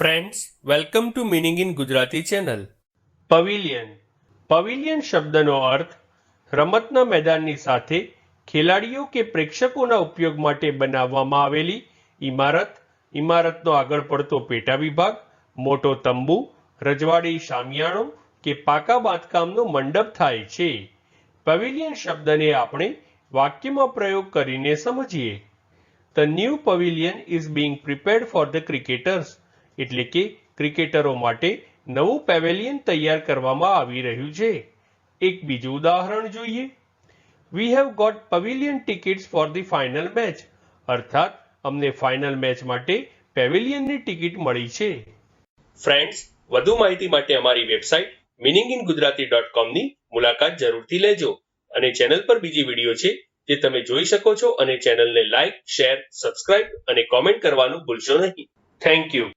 Friends welcome to meaning in Gujarati channel pavilion pavilion શબ્દનો અર્થ રમતના મેદાનની સાથે ખેલાડીઓ કે પ્રેક્ષકોના ઉપયોગ માટે બનાવવામાં આવેલી ઇમારત ઇમારતનો આગળ પડતો પેટા વિભાગ, મોટો તંબુ, રજવાડી શામિયાણો કે પાકા બાંધકામનો મંડપ થાય છે. પવિલિયન શબ્દને આપણે વાક્યમાં પ્રયોગ કરીને સમજીએ. The new pavilion is being prepared for the cricketers એટલે કે ક્રિકેટરો માટે નવું પેવેલિયન તૈયાર કરવામાં આવી રહ્યું છે. એક બીજું ઉદાહરણ જોઈએ. We have got pavilion tickets for the final match અર્થાત, અમને ફાઇનલ મેચ માટે પેવેલિયનની ટિકિટ મળી છે. ફ્રેન્ડ્સ વધુ માહિતી માટે અમારી website meaning in Gujarati dot કોમની મુલાકાત જરૂરથી લેજો અને ચેનલ પર બીજી વીડિયો છે જે તમે જોઈ શકો છો અને ચેનલને લાઇક શેર સબસ્ક્રાઇબ અને કોમેન્ટ કરવાનું ભૂલશો નહીં. Thank you